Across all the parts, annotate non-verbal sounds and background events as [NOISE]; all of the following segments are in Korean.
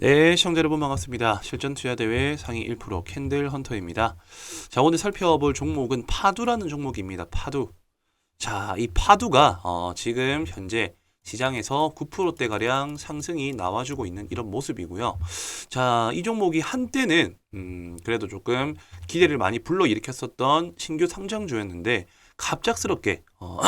네, 시청자 여러분 반갑습니다. 실전 투자 대회 상위 1% 캔들 헌터입니다. 자, 오늘 살펴볼 종목은 파두라는 종목입니다. 파두. 자, 이 파두가 어, 지금 현재 시장에서 9%대 가량 상승이 나와주고 있는 이런 모습이고요. 자, 이 종목이 한때는 음, 그래도 조금 기대를 많이 불러일으켰었던 신규 상장주였는데 갑작스럽게 어,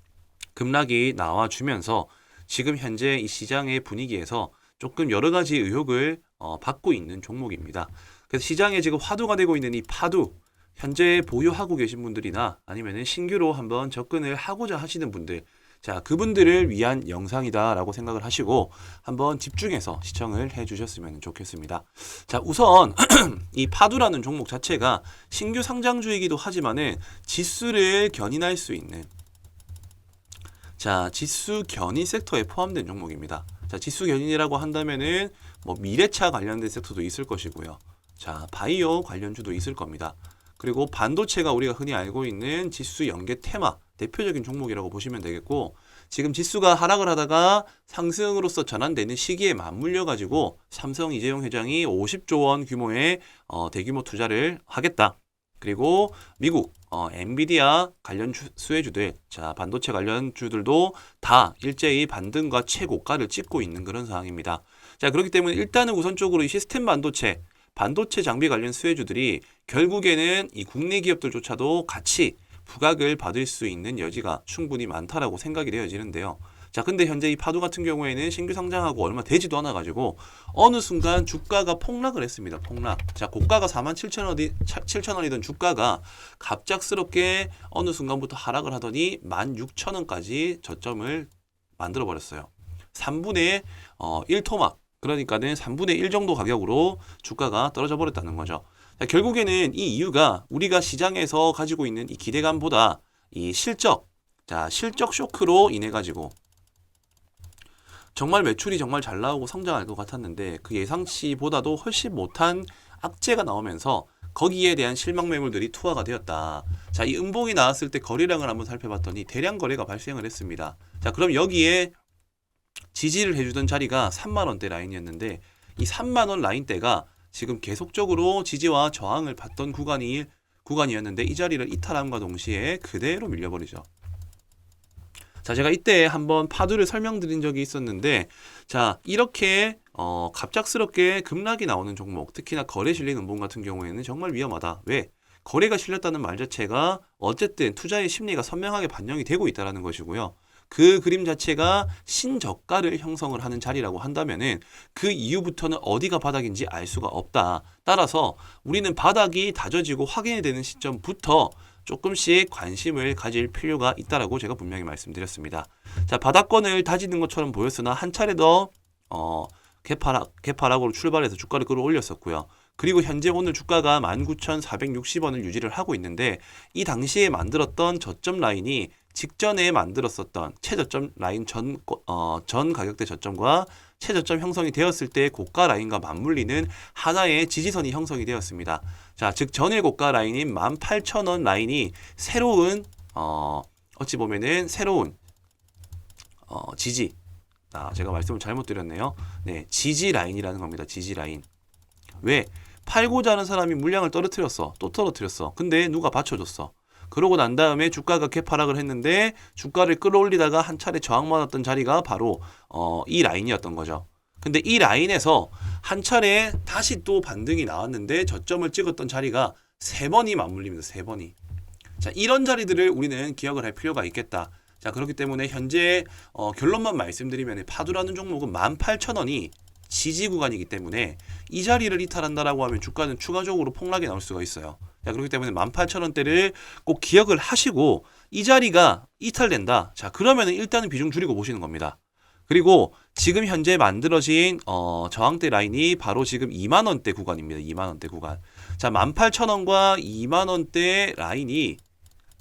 [CLEARS THROAT] 급락이 나와주면서 지금 현재 이 시장의 분위기에서 조금 여러 가지 의혹을 어, 받고 있는 종목입니다. 그래서 시장에 지금 화두가 되고 있는 이 파두 현재 보유하고 계신 분들이나 아니면은 신규로 한번 접근을 하고자 하시는 분들 자 그분들을 위한 영상이다라고 생각을 하시고 한번 집중해서 시청을 해주셨으면 좋겠습니다. 자 우선 [CLEARS THROAT] 이 파두라는 종목 자체가 신규 상장주이기도 하지만은 지수를 견인할 수 있는 자 지수 견인 섹터에 포함된 종목입니다. 자, 지수 견인이라고 한다면은 뭐 미래차 관련된 섹터도 있을 것이고요. 자, 바이오 관련주도 있을 겁니다. 그리고 반도체가 우리가 흔히 알고 있는 지수 연계 테마 대표적인 종목이라고 보시면 되겠고 지금 지수가 하락을 하다가 상승으로서 전환되는 시기에 맞물려 가지고 삼성 이재용 회장이 50조 원 규모의 어, 대규모 투자를 하겠다. 그리고 미국 어, 엔비디아 관련 주, 수혜주들, 자 반도체 관련 주들도 다 일제히 반등과 최고가를 찍고 있는 그런 상황입니다. 자 그렇기 때문에 일단은 우선적으로 이 시스템 반도체, 반도체 장비 관련 수혜주들이 결국에는 이 국내 기업들조차도 같이 부각을 받을 수 있는 여지가 충분히 많다라고 생각이 되어지는데요. 자, 근데 현재 이 파도 같은 경우에는 신규 상장하고 얼마 되지도 않아 가지고 어느 순간 주가가 폭락을 했습니다. 폭락. 자, 고가가 47,000원이 7,000원이던 주가가 갑작스럽게 어느 순간부터 하락을 하더니 16,000원까지 저점을 만들어 버렸어요. 3분의 어, 1토막. 그러니까는 3분의 1 정도 가격으로 주가가 떨어져 버렸다는 거죠. 자, 결국에는 이 이유가 우리가 시장에서 가지고 있는 이 기대감보다 이 실적, 자, 실적 쇼크로 인해 가지고 정말 매출이 정말 잘 나오고 성장할 것 같았는데 그 예상치보다도 훨씬 못한 악재가 나오면서 거기에 대한 실망 매물들이 투하가 되었다. 자, 이 음봉이 나왔을 때 거래량을 한번 살펴봤더니 대량 거래가 발생을 했습니다. 자, 그럼 여기에 지지를 해주던 자리가 3만 원대 라인이었는데 이 3만 원 라인대가 지금 계속적으로 지지와 저항을 받던 구간이 구간이었는데 이 자리를 이탈함과 동시에 그대로 밀려버리죠. 자, 제가 이때 한번 파두를 설명드린 적이 있었는데, 자, 이렇게 어, 갑작스럽게 급락이 나오는 종목, 특히나 거래 실린 음봉 같은 경우에는 정말 위험하다. 왜? 거래가 실렸다는 말 자체가 어쨌든 투자의 심리가 선명하게 반영이 되고 있다는 것이고요. 그 그림 자체가 신저가를 형성을 하는 자리라고 한다면은 그 이후부터는 어디가 바닥인지 알 수가 없다. 따라서 우리는 바닥이 다져지고 확인이 되는 시점부터 조금씩 관심을 가질 필요가 있다라고 제가 분명히 말씀드렸습니다. 자, 바닥권을 다지는 것처럼 보였으나 한 차례 더 어, 개파락, 개파락으로 출발해서 주가를 끌어올렸었고요. 그리고 현재 오늘 주가가 19,460원을 유지를 하고 있는데 이 당시에 만들었던 저점 라인이 직전에 만들었었던 최저점 라인 전, 어, 전 가격대 저점과 최저점 형성이 되었을 때 고가 라인과 맞물리는 하나의 지지선이 형성이 되었습니다. 자, 즉 전일 고가 라인인 18,000원 라인이 새로운 어, 어찌 보면은 새로운 어, 지지. 아, 제가 말씀을 잘못 드렸네요. 네, 지지 라인이라는 겁니다. 지지 라인. 왜? 팔고자 하는 사람이 물량을 떨어뜨렸어. 또 떨어뜨렸어. 근데 누가 받쳐줬어. 그러고 난 다음에 주가가 개파락을 했는데 주가를 끌어올리다가 한 차례 저항받았던 자리가 바로 어, 이 라인이었던 거죠. 근데 이 라인에서 한 차례 다시 또 반등이 나왔는데 저점을 찍었던 자리가 세 번이 맞물립니다. 세 번이. 자, 이런 자리들을 우리는 기억을 할 필요가 있겠다. 자, 그렇기 때문에 현재 어, 결론만 말씀드리면 파두라는 종목은 18,000원이 지지 구간이기 때문에 이 자리를 이탈한다라고 하면 주가는 추가적으로 폭락이 나올 수가 있어요. 자, 그렇기 때문에 18,000원대를 꼭 기억을 하시고 이 자리가 이탈된다. 자, 그러면은 일단은 비중 줄이고 보시는 겁니다. 그리고 지금 현재 만들어진 어, 저항대 라인이 바로 지금 2만 원대 구간입니다. 2만 원대 구간. 자, 18,000원과 2만 원대 라인이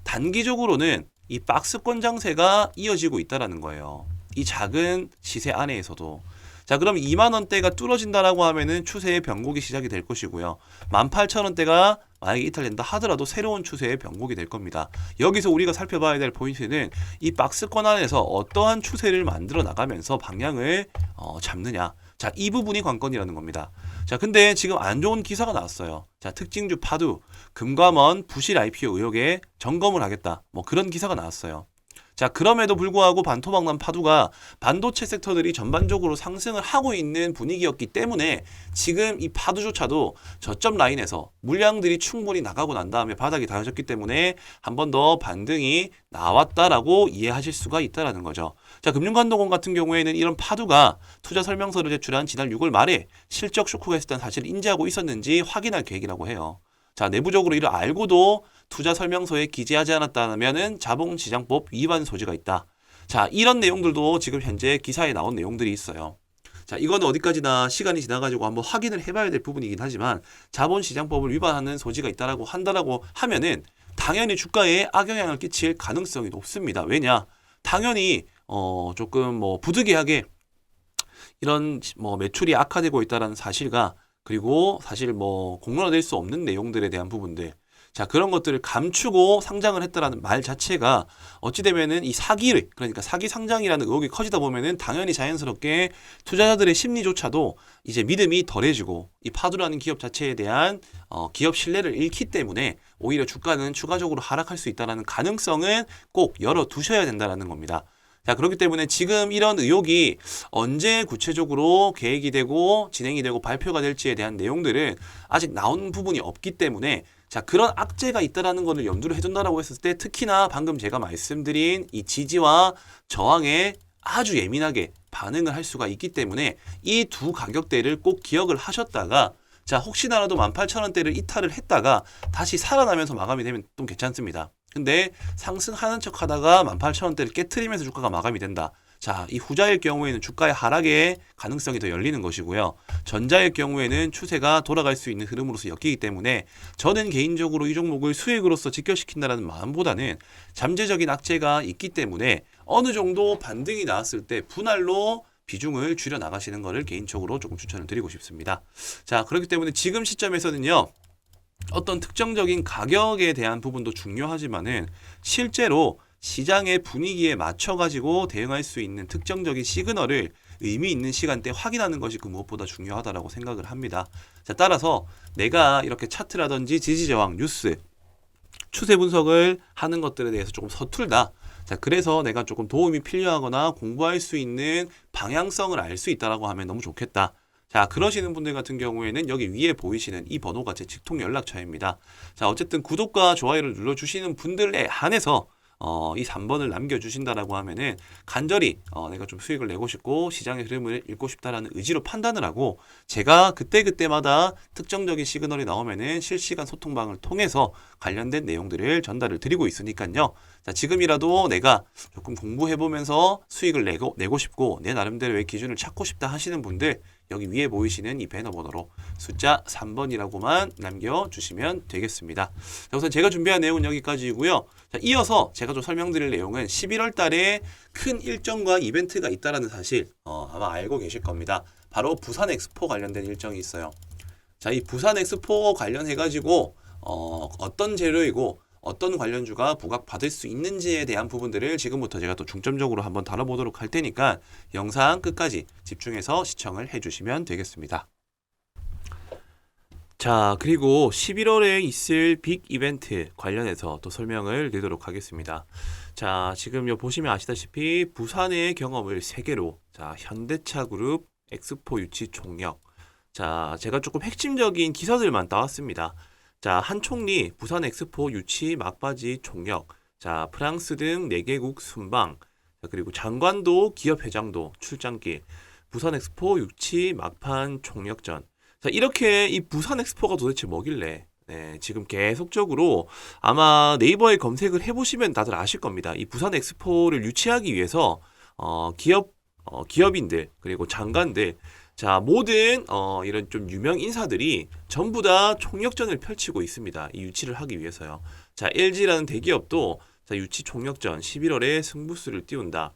단기적으로는 이 박스권 장세가 이어지고 있다라는 거예요. 이 작은 시세 안에서도 자, 그럼 2만 원대가 뚫어진다라고 하면은 추세의 변곡이 시작이 될 것이고요. 18,000원대가 만약에 이탈된다 하더라도 새로운 추세의 변곡이 될 겁니다. 여기서 우리가 살펴봐야 될 포인트는 이 박스권 안에서 어떠한 추세를 만들어 나가면서 방향을 어, 잡느냐. 자, 이 부분이 관건이라는 겁니다. 자, 근데 지금 안 좋은 기사가 나왔어요. 자, 특징주 파두, 금감원 부실 IPO 의혹에 점검을 하겠다. 뭐 그런 기사가 나왔어요. 자, 그럼에도 불구하고 반토막난 파두가 반도체 섹터들이 전반적으로 상승을 하고 있는 분위기였기 때문에 지금 이 파두조차도 저점 라인에서 물량들이 충분히 나가고 난 다음에 바닥이 닿아졌기 때문에 한 번 더 반등이 나왔다라고 이해하실 수가 있다라는 거죠. 자, 금융감독원 같은 경우에는 이런 파두가 투자 설명서를 제출한 지난 6월 말에 실적 쇼크가 있었다는 사실을 인지하고 있었는지 확인할 계획이라고 해요. 자, 내부적으로 이를 알고도 투자 설명서에 기재하지 않았다면은 자본시장법 위반 소지가 있다. 자, 이런 내용들도 지금 현재 기사에 나온 내용들이 있어요. 자, 이거는 어디까지나 시간이 지나가지고 한번 확인을 해봐야 될 부분이긴 하지만 자본시장법을 위반하는 소지가 있다라고 한다라고 하면은 당연히 주가에 악영향을 끼칠 가능성이 높습니다. 왜냐? 당연히 어 조금 뭐 부득이하게 이런 뭐 매출이 악화되고 있다라는 사실과 그리고 사실 뭐 공론화될 수 없는 내용들에 대한 부분들 자 그런 것들을 감추고 상장을 했다라는 말 자체가 어찌 되면은 이 사기를 그러니까 사기 상장이라는 의혹이 커지다 보면은 당연히 자연스럽게 투자자들의 심리조차도 이제 믿음이 덜해지고 이 파두라는 기업 자체에 대한 어, 기업 신뢰를 잃기 때문에 오히려 주가는 추가적으로 하락할 수 있다라는 가능성은 꼭 열어 두셔야 된다라는 겁니다. 자, 그렇기 때문에 지금 이런 의혹이 언제 구체적으로 계획이 되고 진행이 되고 발표가 될지에 대한 내용들은 아직 나온 부분이 없기 때문에 자, 그런 악재가 있다라는 것을 염두를 해둔다라고 했을 때 특히나 방금 제가 말씀드린 이 지지와 저항에 아주 예민하게 반응을 할 수가 있기 때문에 이 두 가격대를 꼭 기억을 하셨다가 자, 혹시나라도 18,000원대를 이탈을 했다가 다시 살아나면서 마감이 되면 좀 괜찮습니다. 근데 상승하는 척 하다가 18,000원대를 깨트리면서 주가가 마감이 된다. 자, 이 후자일 경우에는 주가의 하락의 가능성이 더 열리는 것이고요. 전자의 경우에는 추세가 돌아갈 수 있는 흐름으로서 엮이기 때문에 저는 개인적으로 이 종목을 수익으로서 직결시킨다는 마음보다는 잠재적인 악재가 있기 때문에 어느 정도 반등이 나왔을 때 분할로 비중을 줄여 나가시는 것을 개인적으로 조금 추천을 드리고 싶습니다. 자, 그렇기 때문에 지금 시점에서는요. 어떤 특정적인 가격에 대한 부분도 중요하지만은 실제로 시장의 분위기에 맞춰 가지고 대응할 수 있는 특정적인 시그널을 의미 있는 시간대 확인하는 것이 그 무엇보다 중요하다라고 생각을 합니다. 자, 따라서 내가 이렇게 차트라든지 지지 저항 뉴스 추세 분석을 하는 것들에 대해서 조금 서툴다. 자, 그래서 내가 조금 도움이 필요하거나 공부할 수 있는 방향성을 알 수 있다라고 하면 너무 좋겠다. 자, 그러시는 분들 같은 경우에는 여기 위에 보이시는 이 번호가 제 직통 연락처입니다. 자, 어쨌든 구독과 좋아요를 눌러주시는 분들에 한해서 어, 이 3번을 남겨주신다라고 하면은 간절히 어, 내가 좀 수익을 내고 싶고 시장의 흐름을 읽고 싶다라는 의지로 판단을 하고 제가 그때그때마다 특정적인 시그널이 나오면은 실시간 소통방을 통해서 관련된 내용들을 전달을 드리고 있으니까요. 자, 지금이라도 내가 조금 공부해보면서 수익을 내고, 내고 싶고 내 나름대로의 기준을 찾고 싶다 하시는 분들 여기 위에 보이시는 이 배너 번호로 숫자 3번이라고만 남겨주시면 되겠습니다. 자, 우선 제가 준비한 내용은 여기까지이고요. 자, 이어서 제가 좀 설명드릴 내용은 11월 달에 큰 일정과 이벤트가 있다라는 사실 어, 아마 알고 계실 겁니다. 바로 부산 엑스포 관련된 일정이 있어요. 자, 이 부산 엑스포 관련해가지고 어, 어떤 재료이고 어떤 관련주가 부각받을 수 있는지에 대한 부분들을 지금부터 제가 또 중점적으로 한번 다뤄보도록 할 테니까 영상 끝까지 집중해서 시청을 해주시면 되겠습니다. 자, 그리고 11월에 있을 빅 이벤트 관련해서 또 설명을 드리도록 하겠습니다. 자, 지금 요 보시면 아시다시피 부산의 경험을 세계로 자, 현대차 그룹 엑스포 유치 총력. 자, 제가 조금 핵심적인 기사들만 따왔습니다. 자, 한 총리 부산 엑스포 유치 막바지 총력. 자, 프랑스 등 4개국 순방. 자, 그리고 장관도 기업 회장도 출장길. 부산 엑스포 유치 막판 총력전. 자, 이렇게 이 부산 엑스포가 도대체 뭐길래? 네, 지금 계속적으로 아마 네이버에 검색을 해보시면 다들 아실 겁니다. 이 부산 엑스포를 유치하기 위해서 어, 기업 어, 기업인들 그리고 장관들 자 모든 어, 이런 좀 유명 인사들이 전부 다 총력전을 펼치고 있습니다. 이 유치를 하기 위해서요. 자 LG라는 대기업도 자 유치 총력전 11월에 승부수를 띄운다.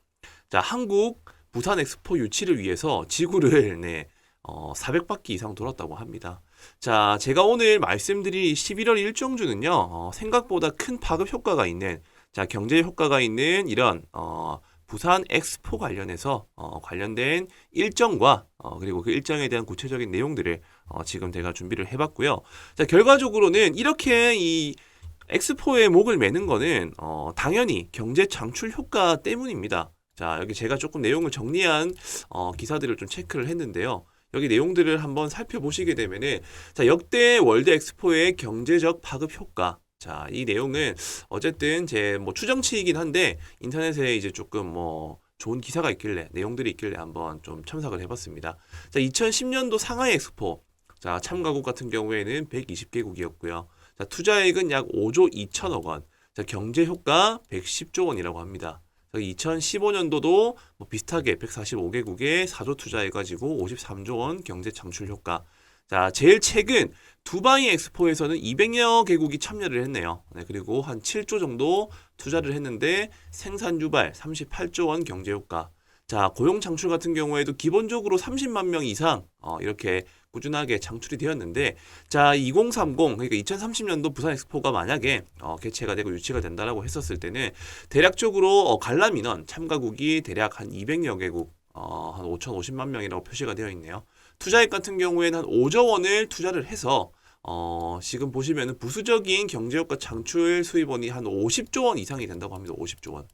자 한국 부산 엑스포 유치를 위해서 지구를 [LAUGHS] 네, 어, 400바퀴 이상 돌았다고 합니다. 자, 제가 오늘 말씀드릴 11월 일정주는요, 어, 생각보다 큰 파급 효과가 있는, 자, 경제 효과가 있는 이런, 어, 부산 엑스포 관련해서 어, 관련된 일정과 어, 그리고 그 일정에 대한 구체적인 내용들을 어, 지금 제가 준비를 해봤고요. 자 결과적으로는 이렇게 이 엑스포에 목을 매는 거는 어, 당연히 경제 창출 효과 때문입니다. 자 여기 제가 조금 내용을 정리한 어, 기사들을 좀 체크를 했는데요. 여기 내용들을 한번 살펴보시게 되면은 자 역대 월드 엑스포의 경제적 파급 효과 자 이 내용은 어쨌든 제 뭐 추정치이긴 한데 인터넷에 이제 조금 뭐 좋은 기사가 있길래 내용들이 있길래 한번 좀 첨삭을 해봤습니다. 자 2010년도 상하이 엑스포 자 참가국 같은 경우에는 120개국이었고요. 자 투자액은 약 5조 2천억 원. 자 경제 효과 110조 원이라고 합니다. 2015년도도 뭐 비슷하게 145개국에 4조 투자해가지고 53조 원 경제 창출 효과. 자, 제일 최근 두바이 엑스포에서는 200여 개국이 참여를 했네요. 네, 그리고 한 7조 정도 투자를 했는데 생산 유발 38조 원 경제 효과. 자, 고용 창출 같은 경우에도 기본적으로 30만 명 이상 어, 이렇게 꾸준하게 창출이 되었는데 자, 2030 그러니까 2030년도 부산 엑스포가 만약에 어, 개최가 되고 유치가 된다라고 했었을 때는 대략적으로 어, 관람 인원 참가국이 대략 한 200여 개국 어, 한 5,050만 명이라고 표시가 되어 있네요. 투자액 같은 경우에는 한 5조 원을 투자를 해서 어, 지금 보시면은 부수적인 경제효과 창출 수입원이 한 50조 원 이상이 된다고 합니다. 50조 원.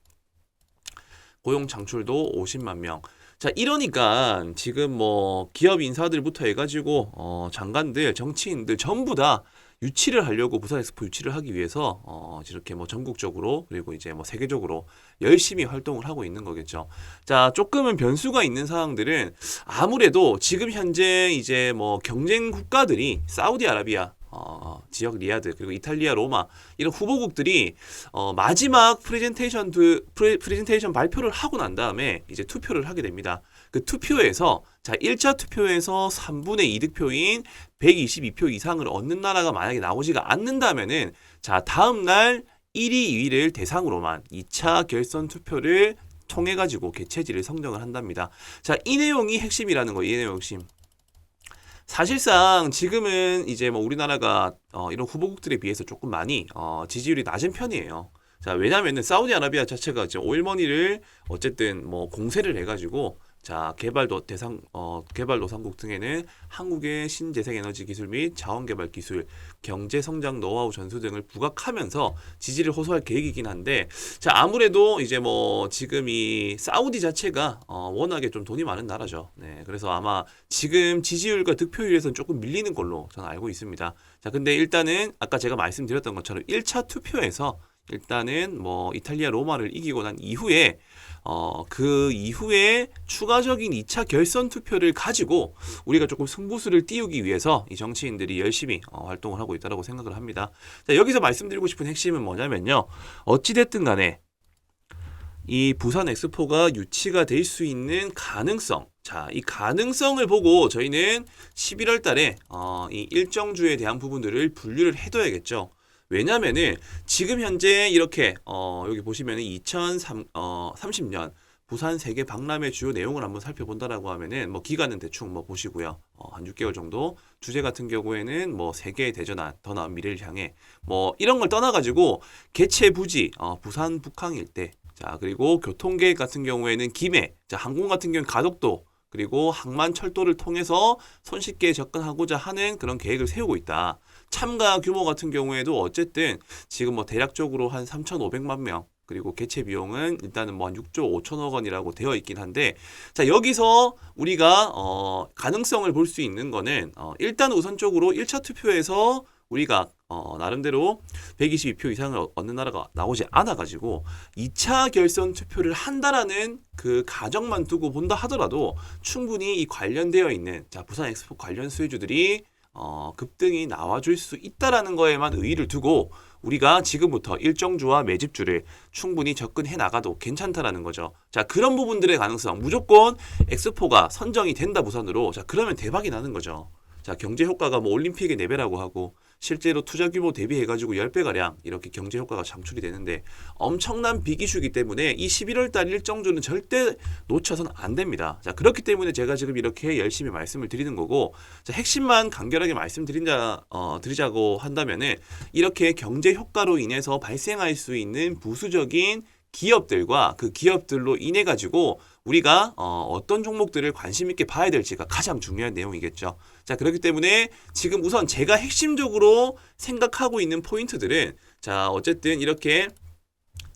고용 창출도 50만 명. 자, 이러니까 지금 뭐 기업 인사들부터 해가지고 어, 장관들, 정치인들 전부 다 유치를 하려고 부산 엑스포 유치를 하기 위해서 어, 이렇게 뭐 전국적으로 그리고 이제 뭐 세계적으로 열심히 활동을 하고 있는 거겠죠. 자, 조금은 변수가 있는 상황들은 아무래도 지금 현재 이제 뭐 경쟁 국가들이 사우디아라비아 어, 지역 리아드 그리고 이탈리아 로마 이런 후보국들이 어, 마지막 프레젠테이션 드, 프레, 프레젠테이션 발표를 하고 난 다음에 이제 투표를 하게 됩니다. 그 투표에서 자 1차 투표에서 3분의 2 득표인 122표 이상을 얻는 나라가 만약에 나오지가 않는다면은 자 다음 날 1위, 2위를 대상으로만 2차 결선 투표를 통해 가지고 개최지를 선정을 한답니다. 자, 이 내용이 핵심이라는 거예요. 이 내용 핵심. 사실상 지금은 이제 뭐 우리나라가 어, 이런 후보국들에 비해서 조금 많이 어, 지지율이 낮은 편이에요. 자, 왜냐면은 사우디아라비아 자체가 이제 오일머니를 어쨌든 뭐 공세를 해가지고 자, 개발도 대상 어, 개발 도상국 등에는 한국의 신재생 에너지 기술 및 자원 개발 기술, 경제 성장 노하우 전수 등을 부각하면서 지지를 호소할 계획이긴 한데 자, 아무래도 이제 뭐 지금 이 사우디 자체가 어, 워낙에 좀 돈이 많은 나라죠. 네. 그래서 아마 지금 지지율과 득표율에서는 조금 밀리는 걸로 저는 알고 있습니다. 자, 근데 일단은 아까 제가 말씀드렸던 것처럼 1차 투표에서 일단은 뭐 이탈리아 로마를 이기고 난 이후에 어, 그 이후에 추가적인 2차 결선 투표를 가지고 우리가 조금 승부수를 띄우기 위해서 이 정치인들이 열심히 어, 활동을 하고 있다고 생각을 합니다. 자, 여기서 말씀드리고 싶은 핵심은 뭐냐면요. 어찌 됐든 간에 이 부산 엑스포가 유치가 될 수 있는 가능성. 자, 이 가능성을 보고 저희는 11월 달에 어, 이 일정주에 대한 부분들을 분류를 해둬야겠죠. 왜냐면은 지금 현재 이렇게 어 여기 보시면은 2030년 부산 세계 박람회 주요 내용을 한번 살펴본다라고 하면은 뭐 기간은 대충 뭐 보시고요. 어, 한 6개월 정도. 주제 같은 경우에는 뭐 세계 대전환, 더 나은 미래를 향해 뭐 이런 걸 떠나가지고 개최 부지, 어, 부산 북항 일대. 자 그리고 교통 계획 같은 경우에는 김해, 자 항공 같은 경우는 가덕도. 그리고 항만 철도를 통해서 손쉽게 접근하고자 하는 그런 계획을 세우고 있다. 참가 규모 같은 경우에도 어쨌든 지금 뭐 대략적으로 한 3,500만 명 그리고 개최 비용은 일단은 뭐 한 6조 5천억 원이라고 되어 있긴 한데 자 여기서 우리가 어 가능성을 볼 수 있는 거는 어 일단 우선적으로 1차 투표에서 우리가 어 나름대로 122표 이상을 얻는 나라가 나오지 않아 가지고 2차 결선 투표를 한다라는 그 가정만 두고 본다 하더라도 충분히 이 관련되어 있는 자 부산 엑스포 관련 수혜주들이 어, 급등이 나와줄 수 있다라는 거에만 의의를 두고 우리가 지금부터 일정주와 매집주를 충분히 접근해 나가도 괜찮다라는 거죠. 자, 그런 부분들의 가능성 무조건 엑스포가 선정이 된다 부산으로 자, 그러면 대박이 나는 거죠. 자, 경제 효과가 뭐 올림픽의 4배라고 하고 실제로 투자 규모 대비해 가지고 10배 가량 이렇게 경제 효과가 창출이 되는데 엄청난 빅이슈기 때문에 이 11월 달 일정주는 절대 놓쳐서는 안 됩니다. 자, 그렇기 때문에 제가 지금 이렇게 열심히 말씀을 드리는 거고 자, 핵심만 간결하게 말씀드린자 어, 드리자고 한다면은 이렇게 경제 효과로 인해서 발생할 수 있는 부수적인 기업들과 그 기업들로 인해 가지고 우리가 어, 어떤 종목들을 관심 있게 봐야 될지가 가장 중요한 내용이겠죠. 자 그렇기 때문에 지금 우선 제가 핵심적으로 생각하고 있는 포인트들은 자 어쨌든 이렇게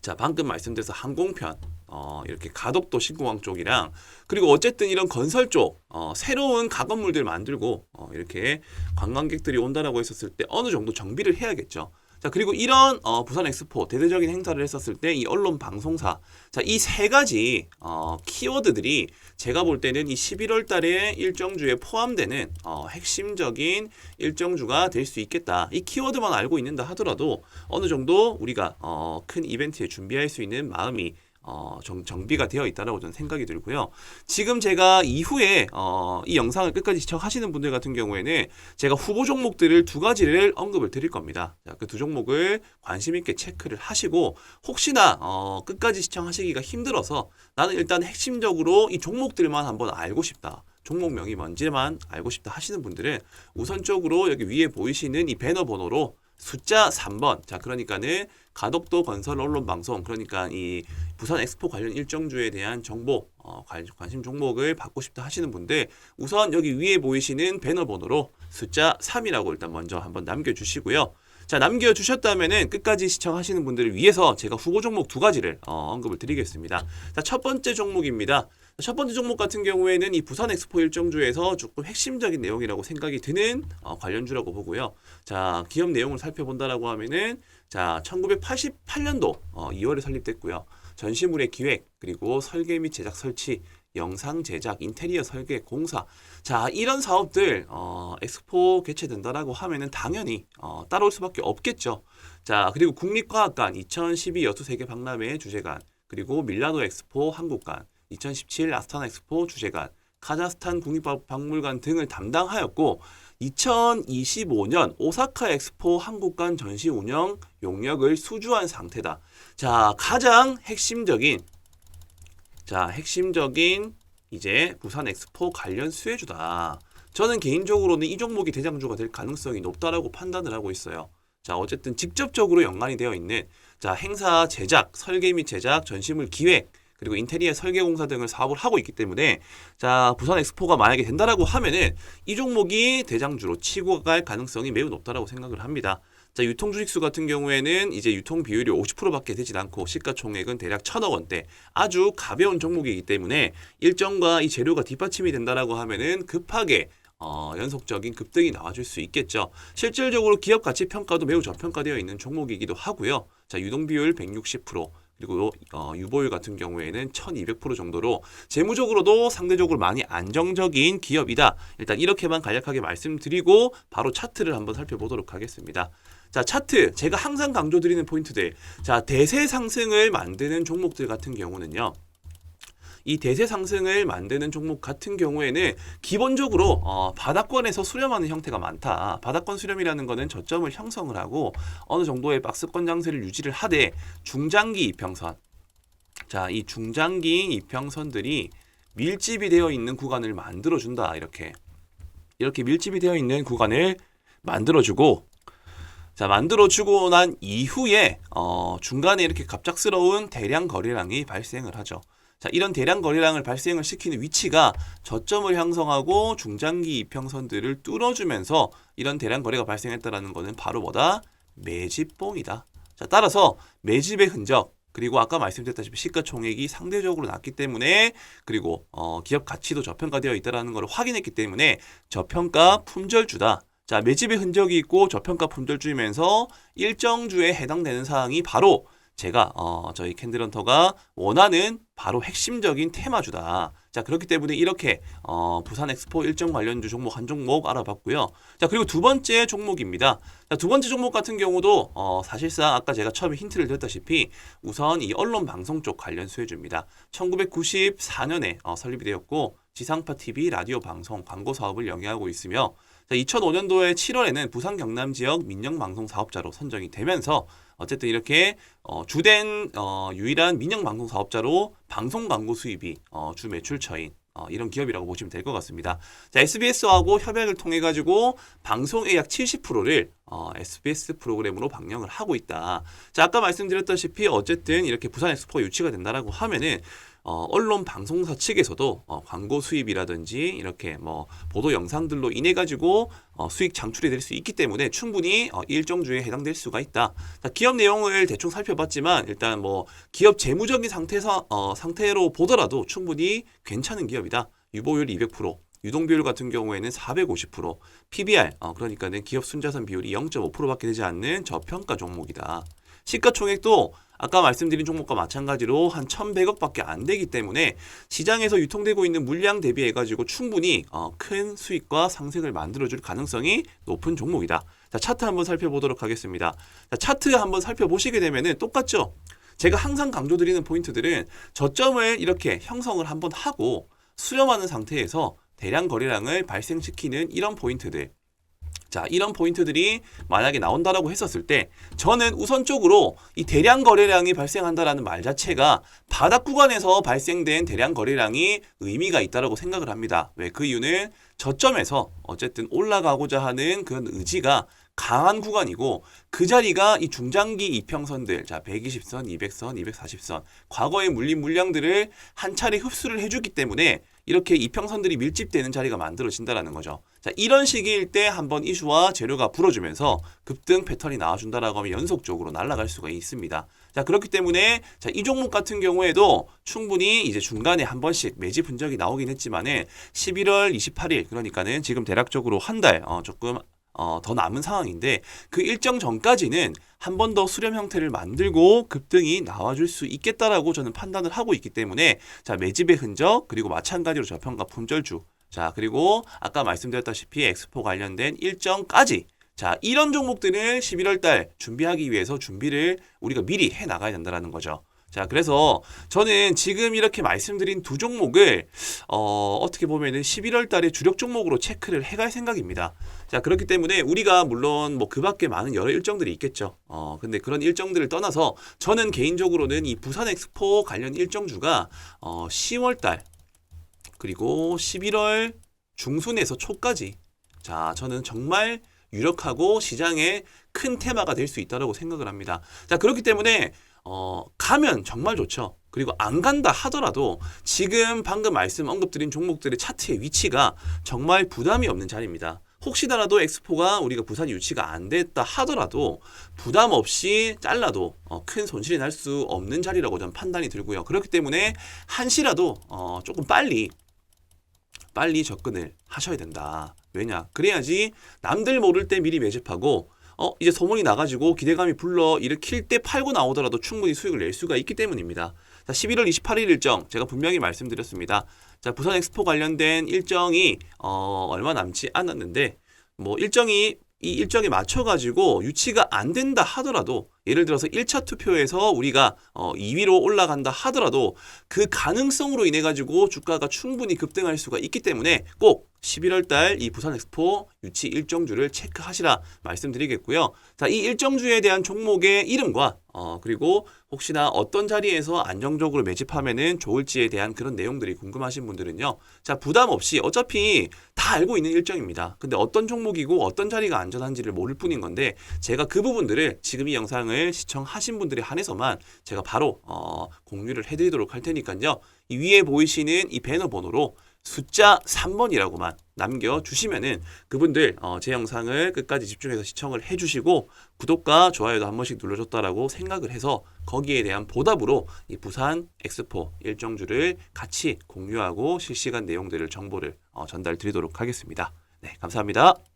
자 방금 말씀드려서 항공편 어, 이렇게 가덕도 신공항 쪽이랑 그리고 어쨌든 이런 건설 쪽 어, 새로운 가건물들 만들고 어, 이렇게 관광객들이 온다라고 했었을 때 어느 정도 정비를 해야겠죠. 자 그리고 이런 어, 부산 엑스포 대대적인 행사를 했었을 때 이 언론 방송사 자 이 세 가지 어, 키워드들이 제가 볼 때는 이 11월 달에 일정주에 포함되는 어, 핵심적인 일정주가 될 수 있겠다. 이 키워드만 알고 있는다 하더라도 어느 정도 우리가 어, 큰 이벤트에 준비할 수 있는 마음이 어, 정, 정비가 되어 있다라고 저는 생각이 들고요. 지금 제가 이후에 어, 이 영상을 끝까지 시청하시는 분들 같은 경우에는 제가 후보 종목들을 두 가지를 언급을 드릴 겁니다. 그 두 종목을 관심 있게 체크를 하시고 혹시나 어, 끝까지 시청하시기가 힘들어서 나는 일단 핵심적으로 이 종목들만 한번 알고 싶다. 종목명이 뭔지만 알고 싶다 하시는 분들은 우선적으로 여기 위에 보이시는 이 배너 번호로 숫자 3번. 자, 그러니까는 가덕도 건설 언론 방송 그러니까 이 부산 엑스포 관련 일정주에 대한 정보 어, 관- 관심 종목을 받고 싶다 하시는 분들 우선 여기 위에 보이시는 배너 번호로 숫자 3이라고 일단 먼저 한번 남겨 주시고요. 자, 남겨 주셨다면은 끝까지 시청하시는 분들을 위해서 제가 후보 종목 두 가지를 어, 언급을 드리겠습니다. 자, 첫 번째 종목입니다. 첫 번째 종목 같은 경우에는 이 부산 엑스포 일정주에서 조금 핵심적인 내용이라고 생각이 드는 어, 관련주라고 보고요. 자, 기업 내용을 살펴본다라고 하면은 자, 1988년도 어, 2월에 설립됐고요. 전시물의 기획, 그리고 설계 및 제작 설치, 영상 제작, 인테리어 설계, 공사. 자, 이런 사업들 어, 엑스포 개최된다라고 하면은 당연히 어, 따라올 수밖에 없겠죠. 자, 그리고 국립과학관 2012 여수 세계 박람회 주재관, 그리고 밀라노 엑스포 한국관, 2017 아스타나 엑스포 주재관, 카자흐스탄 국립박물관 등을 담당하였고 2025년 오사카 엑스포 한국관 전시 운영 용역을 수주한 상태다. 자, 가장 핵심적인 자, 핵심적인 이제 부산 엑스포 관련 수혜주다. 저는 개인적으로는 이 종목이 대장주가 될 가능성이 높다라고 판단을 하고 있어요. 자, 어쨌든 직접적으로 연관이 되어 있는 자, 행사 제작, 설계 및 제작, 전시물 기획, 그리고 인테리어 설계 공사 등을 사업을 하고 있기 때문에 자, 부산 엑스포가 만약에 된다라고 하면은 이 종목이 대장주로 치고 갈 가능성이 매우 높다라고 생각을 합니다. 자, 유통 주식수 같은 경우에는 이제 유통 비율이 50%밖에 되진 않고 시가총액은 대략 1천억 원대. 아주 가벼운 종목이기 때문에 일정과 이 재료가 뒷받침이 된다라고 하면은 급하게 어, 연속적인 급등이 나와줄 수 있겠죠. 실질적으로 기업 가치 평가도 매우 저평가되어 있는 종목이기도 하고요. 자, 유동 비율 160%. 그리고 어, 유보율 같은 경우에는 1200% 정도로 재무적으로도 상대적으로 많이 안정적인 기업이다. 일단 이렇게만 간략하게 말씀드리고 바로 차트를 한번 살펴보도록 하겠습니다. 자, 차트 제가 항상 강조드리는 포인트들. 자, 대세 상승을 만드는 종목들 같은 경우는요. 이 대세 상승을 만드는 종목 같은 경우에는 기본적으로 어, 바닥권에서 수렴하는 형태가 많다. 바닥권 수렴이라는 것은 저점을 형성을 하고 어느 정도의 박스권 장세를 유지를 하되 중장기 이평선. 자, 이 중장기 이평선들이 밀집이 되어 있는 구간을 만들어 준다. 이렇게. 이렇게 밀집이 되어 있는 구간을 만들어 주고 자, 만들어 주고 난 이후에, 어, 중간에 이렇게 갑작스러운 대량 거래량이 발생을 하죠. 자, 이런 대량 거래량을 발생을 시키는 위치가 저점을 형성하고 중장기 이평선들을 뚫어주면서 이런 대량 거래가 발생했다라는 것은 바로 뭐다? 매집봉이다. 자, 따라서 매집의 흔적, 그리고 아까 말씀드렸다시피 시가총액이 상대적으로 낮기 때문에 그리고 어, 기업 가치도 저평가되어 있다라는 걸 확인했기 때문에 저평가 품절주다. 자, 매집의 흔적이 있고 저평가 품절주이면서 일정 주에 해당되는 사항이 바로 제가 어, 저희 캔들헌터가 원하는 바로 핵심적인 테마주다. 자, 그렇기 때문에 이렇게 어, 부산 엑스포 일정 관련주 종목 한 종목 알아봤고요. 자, 그리고 두 번째 종목입니다. 자, 두 번째 종목 같은 경우도 어, 사실상 아까 제가 처음에 힌트를 드렸다시피 우선 이 언론 방송 쪽 관련 수혜주입니다. 1994년에 어, 설립이 되었고 지상파 TV 라디오 방송 광고 사업을 영위하고 있으며 자, 2005년도에 7월에는 부산 경남 지역 민영 방송 사업자로 선정이 되면서 어쨌든 이렇게 어, 주된 어, 유일한 민영 방송 사업자로 방송 광고 수입이 어, 주 매출처인 어, 이런 기업이라고 보시면 될 것 같습니다. 자, SBS하고 협약을 통해 가지고 방송의 약 70%를 어, SBS 프로그램으로 방영을 하고 있다. 자, 아까 말씀드렸다시피 어쨌든 이렇게 부산 엑스포가 유치가 된다라고 하면은 어, 언론 방송사 측에서도 어, 광고 수입이라든지 이렇게 뭐 보도 영상들로 인해 가지고 어, 수익 창출이 될 수 있기 때문에 충분히 어, 이 일정주에 해당될 수가 있다. 자, 기업 내용을 대충 살펴봤지만 일단 뭐 기업 재무적인 상태에서 어, 상태로 보더라도 충분히 괜찮은 기업이다. 유보율 200%. 유동 비율 같은 경우에는 450%, PBR 어, 그러니까는 기업 순자산 비율이 0.5%밖에 되지 않는 저평가 종목이다. 시가총액도 아까 말씀드린 종목과 마찬가지로 한 1,100억밖에 안 되기 때문에 시장에서 유통되고 있는 물량 대비해 가지고 충분히 어, 큰 수익과 상승을 만들어줄 가능성이 높은 종목이다. 자, 차트 한번 살펴보도록 하겠습니다. 자, 차트 한번 살펴보시게 되면은 똑같죠? 제가 항상 강조드리는 포인트들은 저점을 이렇게 형성을 한번 하고 수렴하는 상태에서 대량 거래량을 발생시키는 이런 포인트들. 자, 이런 포인트들이 만약에 나온다라고 했었을 때 저는 우선적으로 이 대량 거래량이 발생한다라는 말 자체가 바닥 구간에서 발생된 대량 거래량이 의미가 있다라고 생각을 합니다. 왜 그 이유는 저점에서 어쨌든 올라가고자 하는 그런 의지가 강한 구간이고 그 자리가 이 중장기 이평선들 자 120선, 200선, 240선 과거의 물린 물량들을 한 차례 흡수를 해주기 때문에 이렇게 이평선들이 밀집되는 자리가 만들어진다라는 거죠. 자 이런 시기일 때 한번 이슈와 재료가 불어주면서 급등 패턴이 나와준다라고 하면 연속적으로 날아갈 수가 있습니다. 자 그렇기 때문에 자 이 종목 같은 경우에도 충분히 이제 중간에 한 번씩 매집 흔적이 나오긴 했지만은 11월 28일 그러니까는 지금 대략적으로 한 달 어, 조금 어, 더 남은 상황인데 그 일정 전까지는 한 번 더 수렴 형태를 만들고 급등이 나와줄 수 있겠다라고 저는 판단을 하고 있기 때문에 자 매집의 흔적 그리고 마찬가지로 저평가 품절주 자 그리고 아까 말씀드렸다시피 엑스포 관련된 일정까지 자 이런 종목들을 11월 달 준비하기 위해서 준비를 우리가 미리 해 나가야 된다라는 거죠. 자, 그래서 저는 지금 이렇게 말씀드린 두 종목을 어, 어떻게 보면은 11월 달에 주력 종목으로 체크를 해갈 생각입니다. 자, 그렇기 때문에 우리가 물론 뭐 그 밖에 많은 여러 일정들이 있겠죠. 어, 근데 그런 일정들을 떠나서 저는 개인적으로는 이 부산 엑스포 관련 일정주가 어, 10월 달 그리고 11월 중순에서 초까지 자, 저는 정말 유력하고 시장에 큰 테마가 될 수 있다고 생각을 합니다. 자, 그렇기 때문에 어, 가면 정말 좋죠. 그리고 안 간다 하더라도 지금 방금 말씀 언급드린 종목들의 차트의 위치가 정말 부담이 없는 자리입니다. 혹시나라도 엑스포가 우리가 부산이 유치가 안 됐다 하더라도 부담 없이 잘라도 어, 큰 손실이 날 수 없는 자리라고 저는 판단이 들고요. 그렇기 때문에 한시라도 어, 조금 빨리 빨리 접근을 하셔야 된다. 왜냐? 그래야지 남들 모를 때 미리 매집하고 어 이제 소문이 나가지고 기대감이 불러 일으킬 때 팔고 나오더라도 충분히 수익을 낼 수가 있기 때문입니다. 자, 11월 28일 일정 제가 분명히 말씀드렸습니다. 자, 부산 엑스포 관련된 일정이 어, 얼마 남지 않았는데 뭐 일정이 이 일정에 맞춰 가지고 유치가 안 된다 하더라도 예를 들어서 1차 투표에서 우리가 어 2위로 올라간다 하더라도 그 가능성으로 인해 가지고 주가가 충분히 급등할 수가 있기 때문에 꼭 11월 달 이 부산 엑스포 유치 일정주를 체크하시라 말씀드리겠고요. 자, 이 일정주에 대한 종목의 이름과 어 그리고 혹시나 어떤 자리에서 안정적으로 매집하면은 좋을지에 대한 그런 내용들이 궁금하신 분들은요. 자, 부담 없이 어차피 다 알고 있는 일정입니다. 근데 어떤 종목이고 어떤 자리가 안전한지를 모를 뿐인 건데 제가 그 부분들을 지금 이 영상을 시청하신 분들에 한해서만 제가 바로 어 공유를 해 드리도록 할 테니까요. 이 위에 보이시는 이 배너 번호로 숫자 3번이라고만 남겨주시면은 그분들 어, 제 영상을 끝까지 집중해서 시청을 해주시고 구독과 좋아요도 한 번씩 눌러줬다라고 생각을 해서 거기에 대한 보답으로 이 부산 엑스포 일정주를 같이 공유하고 실시간 내용들을 정보를 어, 전달 드리도록 하겠습니다. 네, 감사합니다.